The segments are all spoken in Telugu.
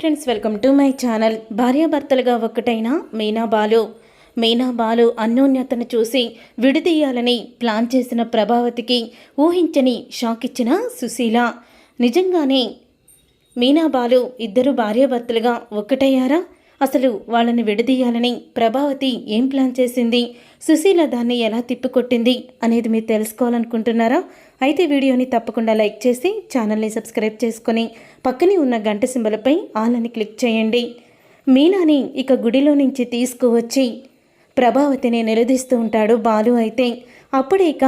Friends welcome to my channel. భార్యాభర్తలుగా ఒక్కటైన మీనా బాలు. మీనా బాలు అన్యోన్యతను చూసి విడదీయాలని ప్లాన్ చేసిన ప్రభావతికి ఊహించని షాక్ ఇచ్చిన సుశీల. నిజంగానే మీనా బాలు ఇద్దరు భార్యాభర్తలుగా ఒక్కటయ్యారా? అసలు వాళ్ళని విడదీయాలని ప్రభావతి ఏం ప్లాన్ చేసింది? సుశీల దాన్ని ఎలా తిప్పికొట్టింది అనేది మీరు తెలుసుకోవాలనుకుంటున్నారా? అయితే వీడియోని తప్పకుండా లైక్ చేసి ఛానల్ని సబ్స్క్రైబ్ చేసుకొని పక్కనే ఉన్న గంట సింబలపై ఆల్ అని క్లిక్ చేయండి. మీనాని ఇక గుడిలో నుంచి తీసుకువచ్చి ప్రభావతిని నిలదీస్తూ ఉంటాడు బాలు అయితే. అప్పుడే ఇక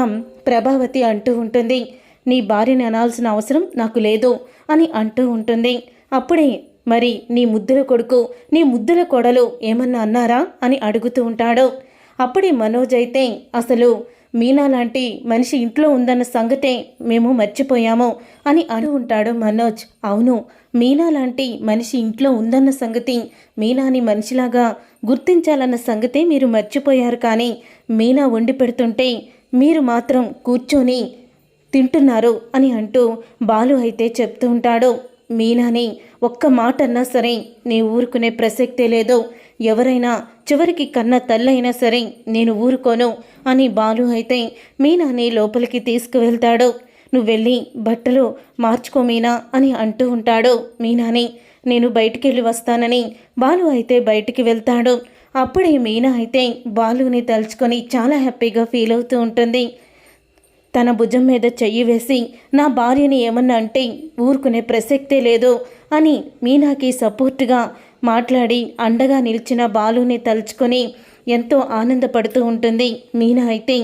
ప్రభావతి అంటూ ఉంటుంది నీ భార్యని అనాల్సిన అవసరం నాకు లేదు అని అంటూ ఉంటుంది. అప్పుడే మరి నీ ముద్దుల కొడుకు నీ ముద్దుల కొడలు ఏమన్నా అన్నారా? అని అడుగుతూ ఉంటాడు. అప్పుడే మనోజ్ అయితే అసలు మీనా లాంటి మనిషి ఇంట్లో ఉందన్న సంగతే మేము మర్చిపోయాము అని అడు ఉంటాడు మనోజ్. అవును మీనా లాంటి మనిషి ఇంట్లో ఉందన్న సంగతి మీనాని మనిషిలాగా గుర్తించాలన్న సంగతే మీరు మర్చిపోయారు కానీ మీనా వండి పెడుతుంటే మీరు మాత్రం కూర్చొని తింటున్నారు అని అంటూ బాలు అయితే చెప్తూ ఉంటాడు. మీనాని ఒక్క మాట అన్నా సరే నీ ఊరుకునే ప్రసక్తే లేదు. ఎవరైనా చివరికి కన్న తల్లైనా సరే నేను ఊరుకోను అని బాలు అయితే మీనాని లోపలికి తీసుకువెళ్తాడు. నువ్వు వెళ్ళి బట్టలు మార్చుకో మీనా అని అంటూ ఉంటాడు మీనాని. నేను బయటికి వెళ్ళి వస్తానని బాలు అయితే బయటికి వెళ్తాడు. అప్పుడే మీనా అయితే బాలుని తలుచుకొని చాలా హ్యాపీగా ఫీల్ అవుతూ ఉంటుంది. తన భుజం మీద చెయ్యి వేసి నా భార్యని ఏమన్నా అంటే ఊరుకునే ప్రసక్తే లేదు అని మీనాకి సపోర్ట్గా మాట్లాడి అండగా నిలిచిన బాలుని తలుచుకొని ఎంతో ఆనందపడుతూ ఉంటుంది మీనా అయితే.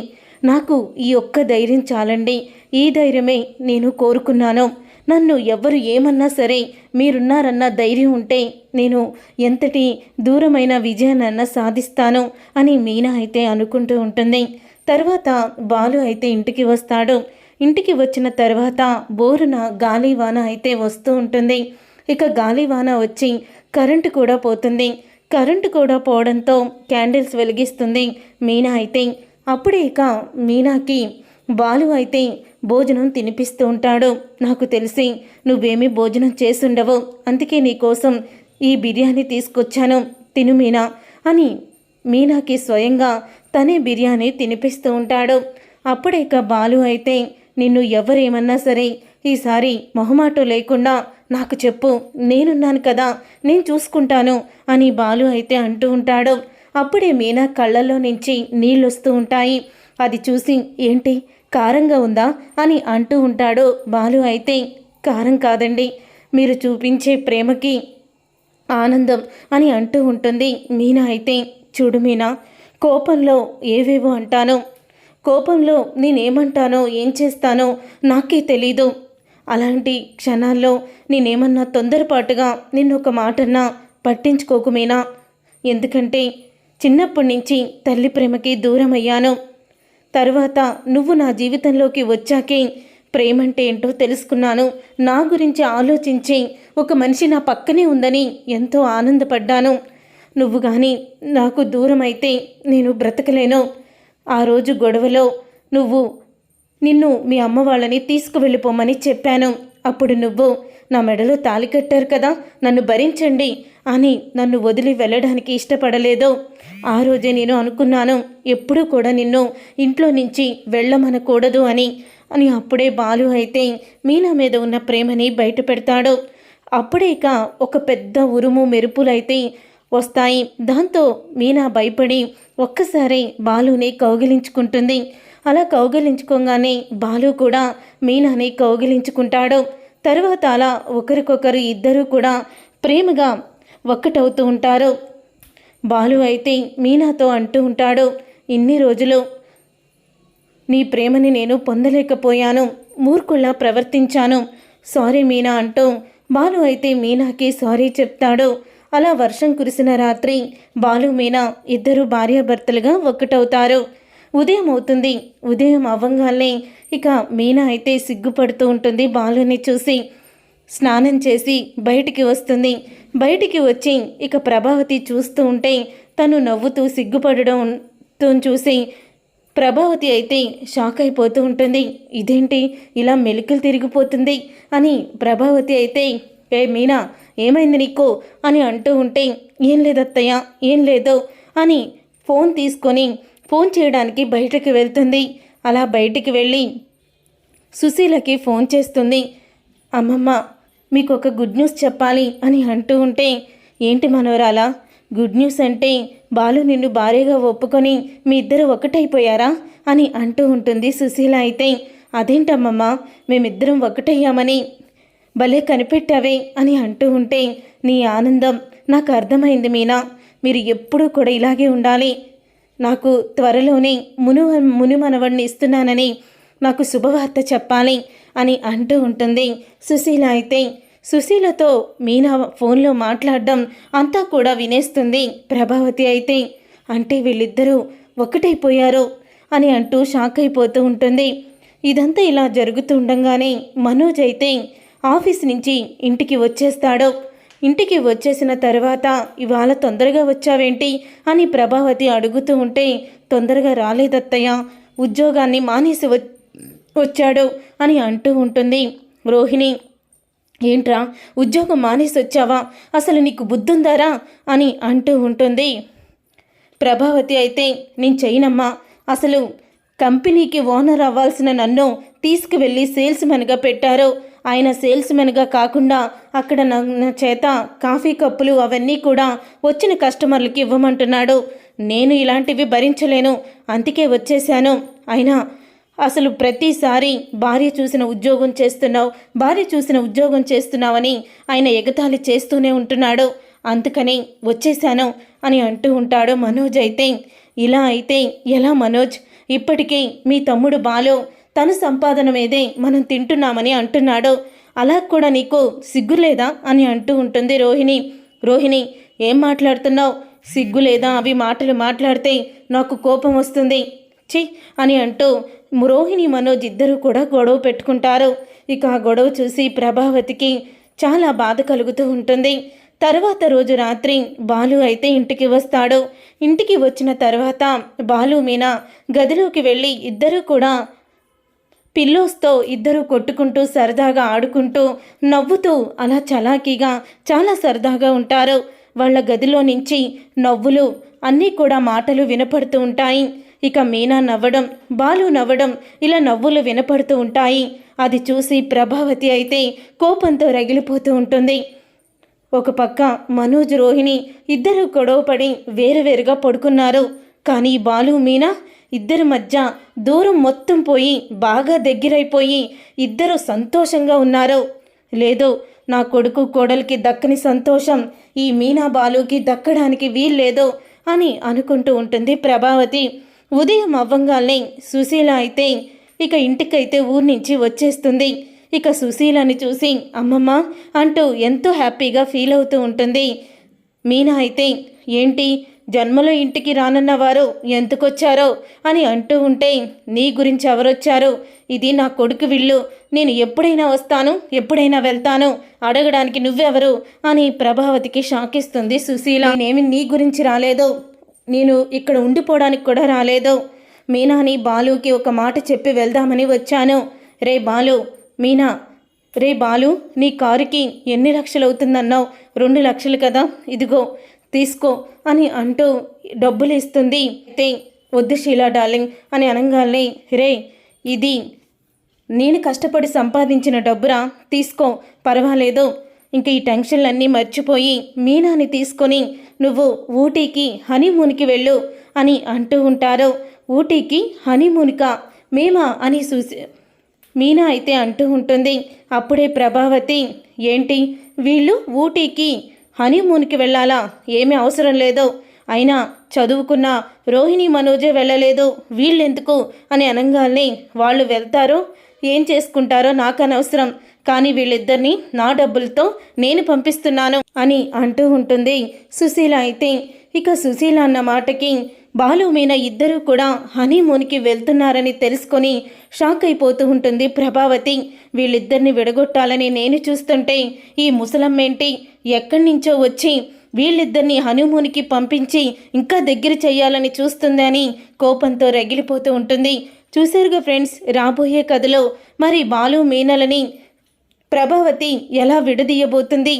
నాకు ఈ ఒక్క ధైర్యం చాలండి. ఈ ధైర్యమే నేను కోరుకున్నాను. నన్ను ఎవరు ఏమన్నా సరే మీరున్నారన్న ధైర్యం ఉంటే నేను ఎంతటి దూరమైన విజయాన్నన్నా సాధిస్తాను అని మీనా అయితే అనుకుంటూ ఉంటుంది. తర్వాత బాలు అయితే ఇంటికి వస్తాడు. ఇంటికి వచ్చిన తర్వాత బోరున గాలివాన అయితే వస్తూ ఉంటుంది. ఇక గాలివాన వచ్చి కరెంటు కూడా పోతుంది. కరెంటు కూడా పోవడంతో క్యాండిల్స్ వెలిగిస్తుంది మీనా అయితే. అప్పుడే ఇక మీనాకి బాలు అయితే భోజనం తినిపిస్తూ ఉంటాడు. నాకు తెలిసి నువ్వేమీ భోజనం చేసుండవు. అందుకే నీకోసం ఈ బిర్యానీ తీసుకొచ్చాను. తిను మీనా అని మీనాకి స్వయంగా తనే బిర్యానీ తినిపిస్తూ ఉంటాడు. అప్పుడే ఇక బాలు అయితే నిన్ను ఎవరేమన్నా సరే ఈసారి మొహమాటం లేకుండా నాకు చెప్పు నేనున్నాను కదా నేను చూసుకుంటాను అని బాలు అయితే అంటూ ఉంటాడు. అప్పుడే మీనా కళ్ళల్లో నుంచి నీళ్ళొస్తూ ఉంటాయి. అది చూసి ఏంటి కారంగా ఉందా? అని అంటూ ఉంటాడు బాలు అయితే. కారం కాదండి మీరు చూపించే ప్రేమకి ఆనందం అని అంటూ ఉంటుంది మీనా అయితే. చూడు మీనా కోపంలో ఏవేవో అంటాను. కోపంలో నేనేమంటానో ఏం చేస్తానో నాకే తెలీదు. అలాంటి క్షణాల్లో నేనేమన్నా తొందరపాటుగా నిన్నొక మాటన్నా పట్టించుకోకమేనా ఎందుకంటే చిన్నప్పటి నుంచి తల్లి ప్రేమకి దూరం అయ్యాను తర్వాత నువ్వు నా జీవితంలోకి వచ్చాకే ప్రేమంటే ఏంటో తెలుసుకున్నాను. నా గురించి ఆలోచించి ఒక మనిషి నా పక్కనే ఉందని ఎంతో ఆనందపడ్డాను. నువ్వు కానీ నాకు దూరం అయితే నేను బ్రతకలేను. ఆ రోజు గొడవలో నువ్వు నిన్ను మీ అమ్మ వాళ్ళని తీసుకువెళ్ళిపోమని చెప్పాను. అప్పుడు నువ్వు నా మెడలో తాలి కట్టారు కదా నన్ను భరించండి అని నన్ను వదిలి వెళ్ళడానికి ఇష్టపడలేదు. ఆ రోజే నేను అనుకున్నాను ఎప్పుడూ కూడా నిన్ను ఇంట్లో నుంచి వెళ్ళమనకూడదు అని. అని అప్పుడే బాలు అయితే మీనా మీద ఉన్న ప్రేమని బయట పెడతాడు అప్పుడే ఇక ఒక పెద్ద ఉరుము మెరుపులైతే వస్తాయి. దాంతో మీనా భయపడి ఒక్కసారి బాలుని కౌగిలించుకుంటుంది. అలా కౌగిలించుకోగానే బాలు కూడా మీనాని కౌగిలించుకుంటాడు. తర్వాత అలా ఒకరికొకరు ఇద్దరూ కూడా ప్రేమగా ఒక్కటవుతూ ఉంటారు. బాలు అయితే మీనాతో అంటూ ఉంటాడు ఇన్ని రోజులు నీ ప్రేమని నేను పొందలేకపోయాను. మూర్ఖుల్లా ప్రవర్తించాను. సారీ మీనా అంటూ బాలు అయితే మీనాకి సారీ చెప్తాడు. అలా వర్షం కురిసిన రాత్రి బాలు మీనా ఇద్దరు భార్యాభర్తలుగా ఒక్కటవుతారు. ఉదయం అవుతుంది. ఉదయం అవ్వంగానే ఇక మీనా అయితే సిగ్గుపడుతూ ఉంటుంది బాలుని చూసి. స్నానం చేసి బయటికి వస్తుంది. బయటికి వచ్చి ఇక ప్రభావతి చూస్తూ ఉంటే తను నవ్వుతూ సిగ్గుపడడం చూసి. ప్రభావతి అయితే షాక్ అయిపోతూ ఉంటుంది. ఇదేంటి? ఇలా మెలికలు తిరిగిపోతుంది అని ప్రభావతి అయితే ఏ మీనా ఏమైంది నీకు? అని అంటూ ఉంటే ఏం లేదత్తయ్య ఏం లేదు అని ఫోన్ తీసుకొని ఫోన్ చేయడానికి బయటకు వెళ్తుంది. అలా బయటికి వెళ్ళి సుశీలకి ఫోన్ చేస్తుంది. అమ్మమ్మ మీకు ఒక గుడ్ న్యూస్ చెప్పాలి అని అంటూ ఉంటే ఏంటి మనోరాలా గుడ్ న్యూస్ అంటే బాలు నిన్ను భారీగా ఒప్పుకొని మీ ఇద్దరు ఒకటైపోయారా? అని అంటూ ఉంటుంది సుశీల అయితే అదేంటమ్మమ్మ మేమిద్దరం ఒకటయ్యామని భలే కనిపెట్టావే అని అంటూ ఉంటే నీ ఆనందం నాకు అర్థమైంది మీనా. మీరు ఎప్పుడూ కూడా ఇలాగే ఉండాలి. నాకు త్వరలోనే మును ముని మనవడిని ఇస్తున్నానని నాకు శుభవార్త చెప్పాలి అని అంటూ ఉంటుంది సుశీల అయితే. సుశీలతో మీనా ఫోన్లో మాట్లాడడం అంతా కూడా వినేస్తుంది ప్రభావతి అయితే. అంటే వీళ్ళిద్దరూ ఒకటైపోయారు అని అంటూ షాక్ అయిపోతూ ఉంటుంది. ఇదంతా ఇలా జరుగుతుండగానే మనోజ్ అయితే ఆఫీస్ నుంచి ఇంటికి వచ్చేస్తాడు. ఇంటికి వచ్చేసిన తర్వాత ఇవాళ తొందరగా వచ్చావేంటి? అని ప్రభావతి అడుగుతూ ఉంటే తొందరగా రాలేదత్తయ్య ఉద్యోగాన్ని మానేసి వచ్చాడు అని అంటూ ఉంటుంది. రోహిణి ఏంట్రా ఉద్యోగం మానేసి వచ్చావా? అసలు నీకు బుద్ధుందారా? అని అంటూ ఉంటుంది. ప్రభావతి అయితే నేను చేయనమ్మా అసలు కంపెనీకి ఓనర్ అవ్వాల్సిన నన్ను తీసుకువెళ్ళి సేల్స్మెన్గా పెట్టారు. ఆయన సేల్స్మెన్గా కాకుండా అక్కడ నా నా చేత కాఫీ కప్పులు అవన్నీ కూడా వచ్చిన కస్టమర్లకి ఇవ్వమంటున్నాడు. నేను ఇలాంటివి భరించలేను. అందుకే వచ్చేశాను. అయినా అసలు ప్రతిసారి భార్య చూసిన ఉద్యోగం చేస్తున్నావు భార్య చూసిన ఉద్యోగం చేస్తున్నావని ఆయన ఎగతాళి చేస్తూనే ఉంటున్నాడు. అందుకని వచ్చేశాను అని అంటూ ఉంటాడు మనోజ్ అయితే. ఇలా అయితే ఎలా మనోజ్? ఇప్పటికీ మీ తమ్ముడు బాలు తన సంపాదన మీదే మనం తింటున్నామని అంటున్నాడు. అలా కూడా నీకు సిగ్గు లేదా అని అంటూ ఉంటుంది రోహిణి. రోహిణి ఏం మాట్లాడుతున్నావు? సిగ్గు లేదా అవి మాటలు మాట్లాడితే నాకు కోపం వస్తుంది. చి అని అంటూ రోహిణి మనోజ్ ఇద్దరు కూడా గొడవ పెట్టుకుంటారు. ఇక ఆ గొడవ చూసి ప్రభావతికి చాలా బాధ కలుగుతూ ఉంటుంది. తర్వాత రోజు రాత్రి బాలు అయితే ఇంటికి వస్తాడు. ఇంటికి వచ్చిన తర్వాత బాలు మీనా గదిలోకి వెళ్ళి ఇద్దరు కూడా పిల్లోస్తో ఇద్దరు కొట్టుకుంటూ సరదాగా ఆడుకుంటూ నవ్వుతూ అలా చలాకీగా చాలా సరదాగా ఉంటారు. వాళ్ళ గదిలో నుంచి నవ్వులు అన్నీ కూడా మాటలు వినపడుతూ ఉంటాయి. ఇక మీనా నవ్వడం బాలు నవ్వడం ఇలా నవ్వులు వినపడుతూ ఉంటాయి. అది చూసి ప్రభావతి అయితే కోపంతో రగిలిపోతూ ఉంటుంది. ఒక పక్క మనోజ్ రోహిణి ఇద్దరు గొడవపడి వేరువేరుగా పడుకున్నారు. కానీ బాలు మీనా ఇద్దరి మధ్య దూరం మొత్తం పోయి బాగా దగ్గరైపోయి ఇద్దరు సంతోషంగా ఉన్నారు. లేదు నా కొడుకు కోడలికి దక్కని సంతోషం ఈ మీనా బాలుకి దక్కడానికి వీల్లేదు అని అనుకుంటూ ఉంటుంది ప్రభావతి. ఉదయం అవ్వంగానే సుశీల అయితే ఇక ఇంటికైతే ఊరి నుంచి వచ్చేస్తుంది. ఇక సుశీలని చూసి అమ్మమ్మ అంటూ ఎంతో హ్యాపీగా ఫీల్ అవుతూ ఉంటుంది. మీనా అయితే ఏంటి జన్మలో ఇంటికి రానన్న వారు ఎందుకొచ్చారో అని అంటూ ఉంటే నీ గురించి ఎవరొచ్చారు? ఇది నా కొడుకు విల్లు. నేను ఎప్పుడైనా వస్తాను ఎప్పుడైనా వెళ్తాను. అడగడానికి నువ్వెవరు? అని ప్రభావతికి షాకిస్తుంది సుశీల. నేనేమి నీ గురించి రాలేదు. నేను ఇక్కడ ఉండిపోవడానికి కూడా రాలేదు. మీనాని బాలుకి ఒక మాట చెప్పి వెళ్దామని వచ్చాను. రే బాలు మీనా. రే బాలు నీ కారుకి ఎన్ని లక్షలు అవుతుందన్నావు రెండు లక్షలు కదా. ఇదిగో తీసుకో అని అంటూ డబ్బులు ఇస్తుంది. అయితే వద్దు షీలా డార్లింగ్ అని అనగానే రే ఇది నేను కష్టపడి సంపాదించిన డబ్బురా తీసుకో పర్వాలేదు. ఇంక ఈ టెన్షన్లన్నీ మర్చిపోయి మీనాని తీసుకొని నువ్వు ఊటీకి హనీమూన్కి వెళ్ళు అని అంటూ ఉంటారు. ఊటీకి హనీమూన్కా? మేమా? అని చూసి మీనా అయితే అంటూ ఉంటుంది. అప్పుడే ప్రభావతి ఏంటి? వీళ్ళు ఊటీకి హనీమూన్కి వెళ్ళాలా? ఏమీ అవసరం లేదు. అయినా చదువుకున్న రోహిణి మనోజే వెళ్ళలేదు. వీళ్ళెందుకు? అని అనగానే వాళ్ళు వెళ్తారు. ఏం చేసుకుంటారో నాకు అనవసరం కానీ వీళ్ళిద్దరిని నా డబ్బులతో నేను పంపిస్తున్నాను అని అంటూ ఉంటుంది సుశీల అయితే. ఇక సుశీల అన్న మాటకి బాలు మీన ఇద్దరూ కూడా హనీమూన్కి వెళ్తున్నారని తెలుసుకొని షాక్ అయిపోతూ ఉంటుంది ప్రభావతి. వీళ్ళిద్దరిని విడగొట్టాలని నేను చూస్తుంటే ఈ ముసలమ్మేంటి ఎక్కడి నుంచో వచ్చి వీళ్ళిద్దరిని హనీమూన్కి పంపించి ఇంకా దగ్గర చేయాలని చూస్తుందని కోపంతో రగిలిపోతూ ఉంటుంది. చూశారుగా ఫ్రెండ్స్ రాబోయే కథలో మరి బాలు మీనలని ప్రభావతి ఎలా విడదీయబోతుంది?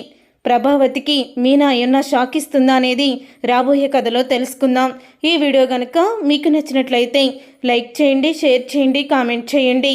ప్రభావతికి మీనా ఏమన్నా షాక్ ఇస్తుందా అనేది రాబోయే కథలో తెలుసుకుందాం. ఈ వీడియో కనుక మీకు నచ్చినట్లయితే లైక్ చేయండి షేర్ చేయండి కామెంట్ చేయండి.